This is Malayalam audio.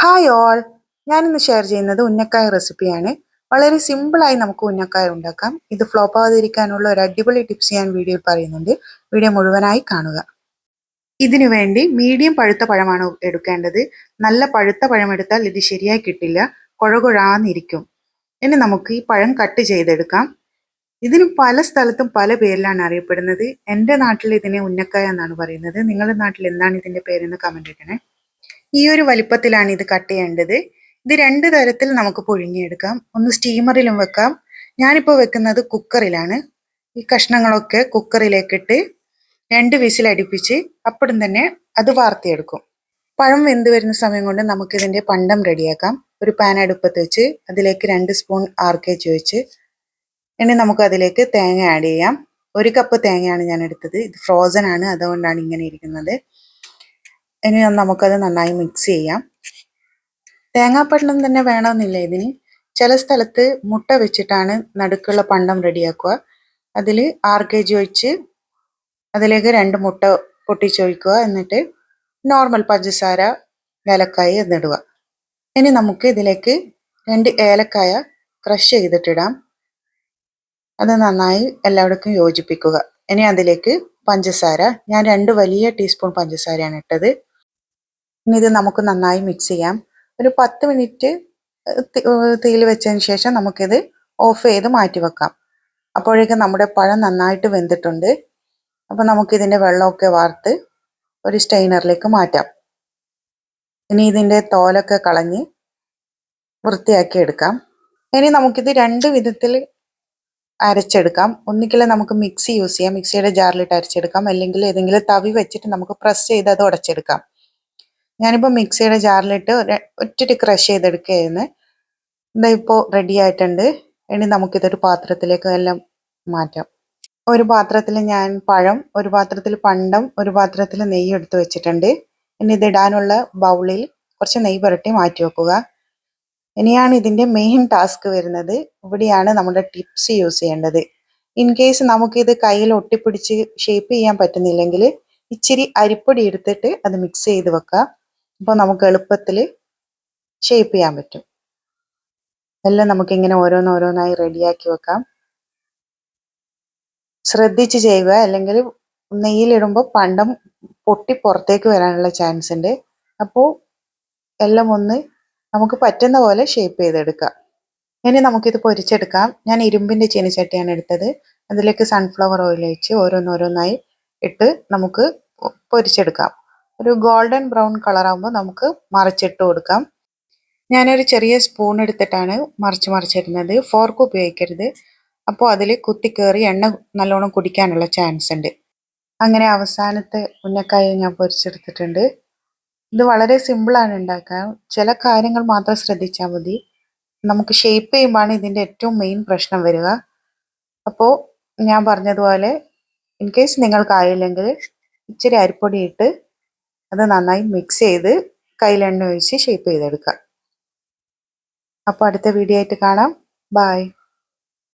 ഹായ് ഓൾ ഞാനിന്ന് ഷെയർ ചെയ്യുന്നത് ഉന്നക്കായ റെസിപ്പിയാണ് വളരെ സിമ്പിളായി നമുക്ക് ഉന്നക്കായ ഉണ്ടാക്കാം. ഇത് ഫ്ലോപ്പ് ആവാതിരിക്കാനുള്ള ഒരു അടിപൊളി ടിപ്സ് ഞാൻ വീഡിയോയിൽ പറയുന്നുണ്ട്. വീഡിയോ മുഴുവനായി കാണുക. ഇതിനു വേണ്ടി മീഡിയം പഴുത്ത പഴമാണ് എടുക്കേണ്ടത്. നല്ല പഴുത്ത പഴം എടുത്താൽ ഇത് ശരിയായി കിട്ടില്ല. കുഴകുഴാന്നിരിക്കും. ഇനി നമുക്ക് ഈ പഴം കട്ട് ചെയ്തെടുക്കാം. ഇതിന് പല സ്ഥലത്തും പല പേരിലാണ് അറിയപ്പെടുന്നത്. എന്റെ നാട്ടിൽ ഇതിനെ ഉന്നക്കായ എന്നാണ് പറയുന്നത്. നിങ്ങളുടെ നാട്ടിൽ എന്താണ് ഇതിന്റെ പേരെന്ന് കമന്റ് ഇടണേ. ഈ ഒരു വലിപ്പത്തിലാണ് ഇത് കട്ട് ചെയ്യേണ്ടത്. ഇത് രണ്ട് തരത്തിൽ നമുക്ക് പുഴുങ്ങിയെടുക്കാം. ഒന്ന് സ്റ്റീമറിലും വെക്കാം. ഞാനിപ്പോൾ വെക്കുന്നത് കുക്കറിലാണ്. ഈ കഷ്ണങ്ങളൊക്കെ കുക്കറിലേക്കിട്ട് രണ്ട് വിസിൽ അടുപ്പിച്ച് അപ്പോഴും തന്നെ അത് വാർത്തിയെടുക്കും. പഴം വെന്ത് വരുന്ന സമയം കൊണ്ട് നമുക്കിതിന്റെ പണ്ടം റെഡിയാക്കാം. ഒരു പാൻ അടുപ്പത്ത് വെച്ച് അതിലേക്ക് രണ്ട് സ്പൂൺ ആർക്കേജ് വെച്ച് ഇനി നമുക്ക് അതിലേക്ക് തേങ്ങ ആഡ് ചെയ്യാം. ഒരു കപ്പ് തേങ്ങയാണ് ഞാൻ എടുത്തത് ഇത് ഫ്രോസൺ ആണ്. അതുകൊണ്ടാണ് ഇങ്ങനെ ഇരിക്കുന്നത്. ഇനി നമുക്കത് നന്നായി മിക്സ് ചെയ്യാം. തേങ്ങാപ്പണ്ടം തന്നെ വേണമെന്നില്ല ഇതിന്. ചില സ്ഥലത്ത് മുട്ട വെച്ചിട്ടാണ് നടുക്കുള്ള പണ്ടം റെഡിയാക്കുക. അതിൽ ആറ് കെ ജി ഒഴിച്ച് അതിലേക്ക് രണ്ട് മുട്ട പൊട്ടിച്ചൊഴിക്കുക. എന്നിട്ട് നോർമൽ പഞ്ചസാര ഏലക്കായ എന്നിടുക. ഇനി നമുക്ക് ഇതിലേക്ക് രണ്ട് ഏലക്കായ ക്രഷ് ചെയ്തിട്ടിടാം. അത് നന്നായി എല്ലാവർക്കും യോജിപ്പിക്കുക. ഇനി അതിലേക്ക് പഞ്ചസാര. ഞാൻ രണ്ട് വലിയ ടീസ്പൂൺ പഞ്ചസാരയാണ് ഇട്ടത്. ഇനി ഇത് നമുക്ക് നന്നായി മിക്സ് ചെയ്യാം. ഒരു പത്ത് മിനിറ്റ് തീയിൽ വെച്ചതിന് ശേഷം നമുക്കിത് ഓഫ് ചെയ്ത് മാറ്റി വെക്കാം. അപ്പോഴേക്കും നമ്മുടെ പഴം നന്നായിട്ട് വെന്തിട്ടുണ്ട്. അപ്പോൾ നമുക്കിതിന്റെ വെള്ളമൊക്കെ വാർത്ത് ഒരു സ്റ്റെയിനറിലേക്ക് മാറ്റാം. ഇനി ഇതിന്റെ തോലൊക്കെ കളഞ്ഞ് വൃത്തിയാക്കി എടുക്കാം. ഇനി നമുക്കിത് രണ്ട് വിധത്തിൽ അരച്ചെടുക്കാം. ഒന്നുകിൽ നമുക്ക് മിക്സി യൂസ് ചെയ്യാം. മിക്സിയുടെ ജാറിലിട്ട് അരച്ചെടുക്കാം. അല്ലെങ്കിൽ ഏതെങ്കിലും തവി വെച്ചിട്ട് നമുക്ക് പ്രസ് ചെയ്ത് അത് ഉടച്ചെടുക്കാം. ഞാനിപ്പോൾ മിക്സിയുടെ ജാറിലിട്ട് ഒറ്റ ക്രഷ് ചെയ്തെടുക്കുകയായിരുന്നു. ഇതാ ഇപ്പോൾ റെഡി ആയിട്ടുണ്ട്. ഇനി നമുക്കിതൊരു പാത്രത്തിലേക്ക് എല്ലാം മാറ്റാം. ഒരു പാത്രത്തിൽ ഞാൻ പഴം ഒരു പാത്രത്തിൽ പണ്ടം ഒരു പാത്രത്തിൽ നെയ്യ് എടുത്ത് വെച്ചിട്ടുണ്ട്. ഇനി ഇതിടാനുള്ള ബൗളിൽ കുറച്ച് നെയ്യ് പുരട്ടി മാറ്റി വെക്കുക. ഇനിയാണ് ഇതിന്റെ മെയിൻ ടാസ്ക് വരുന്നത്. ഇവിടെയാണ് നമ്മുടെ ടിപ്സ് യൂസ് ചെയ്യേണ്ടത്. ഇൻ കേസ് നമുക്കിത് കയ്യിൽ ഒട്ടിപ്പിടിച്ച് ഷേപ്പ് ചെയ്യാൻ പറ്റുന്നില്ലെങ്കിൽ ഇച്ചിരി അരിപ്പൊടി എടുത്തിട്ട് അത് മിക്സ് ചെയ്ത് വെക്കുക. അപ്പോൾ നമുക്ക് എളുപ്പത്തിൽ ഷേപ്പ് ചെയ്യാൻ പറ്റും. എല്ലാം നമുക്കിങ്ങനെ ഓരോന്നോരോന്നായി റെഡിയാക്കി വെക്കാം. ശ്രദ്ധിച്ച് ചെയ്യുക. അല്ലെങ്കിൽ നെയ്യിലിടുമ്പോൾ പണ്ടം പൊട്ടി പുറത്തേക്ക് വരാനുള്ള ചാൻസ് ഉണ്ട്. അപ്പോൾ എല്ലാം ഒന്ന് നമുക്ക് പറ്റുന്ന പോലെ ഷേപ്പ് ചെയ്തെടുക്കാം. ഇനി നമുക്കിത് പൊരിച്ചെടുക്കാം. ഞാൻ ഇരുമ്പിന്റെ ചീനിച്ചട്ടിയാണ് എടുത്തത്. അതിലേക്ക് സൺഫ്ലവർ ഓയിൽ ഒഴിച്ച് ഓരോന്നോരോന്നായി ഇട്ട് നമുക്ക് പൊരിച്ചെടുക്കാം. ഒരു ഗോൾഡൻ ബ്രൗൺ കളറാകുമ്പോൾ നമുക്ക് മറിച്ചിട്ട് കൊടുക്കാം. ഞാനൊരു ചെറിയ സ്പൂൺ എടുത്തിട്ടാണ് മറിച്ച് മറിച്ചിരുന്നത്. ഫോർക്ക് ഉപയോഗിക്കരുത്. അപ്പോൾ അതിൽ കുത്തിക്കേറി എണ്ണ നല്ലോണം കുടിക്കാനുള്ള ചാൻസ് ഉണ്ട്. അങ്ങനെ അവസാനത്തെ ഉന്നക്കായ ഞാൻ പൊരിച്ചെടുത്തിട്ടുണ്ട്. ഇത് വളരെ സിമ്പിളാണ് ഉണ്ടാക്കാൻ. ചില കാര്യങ്ങൾ മാത്രം ശ്രദ്ധിച്ചാൽ മതി. നമുക്ക് ഷേപ്പ് ചെയ്യുമ്പോഴാണ് ഇതിന്റെ ഏറ്റവും മെയിൻ പ്രശ്നം വരിക. അപ്പോൾ ഞാൻ പറഞ്ഞതുപോലെ ഇൻ കേസ് നിങ്ങൾക്കായില്ലെങ്കിൽ ഇച്ചിരി അരിപ്പൊടി ഇട്ട് അത് നന്നായി മിക്സ് ചെയ്ത് കയ്യിലെണ്ണ ഒഴിച്ച് ഷേപ്പ് ചെയ്തെടുക്കാം. അപ്പോൾ അടുത്ത വീഡിയോ ആയിട്ട് കാണാം. ബായ്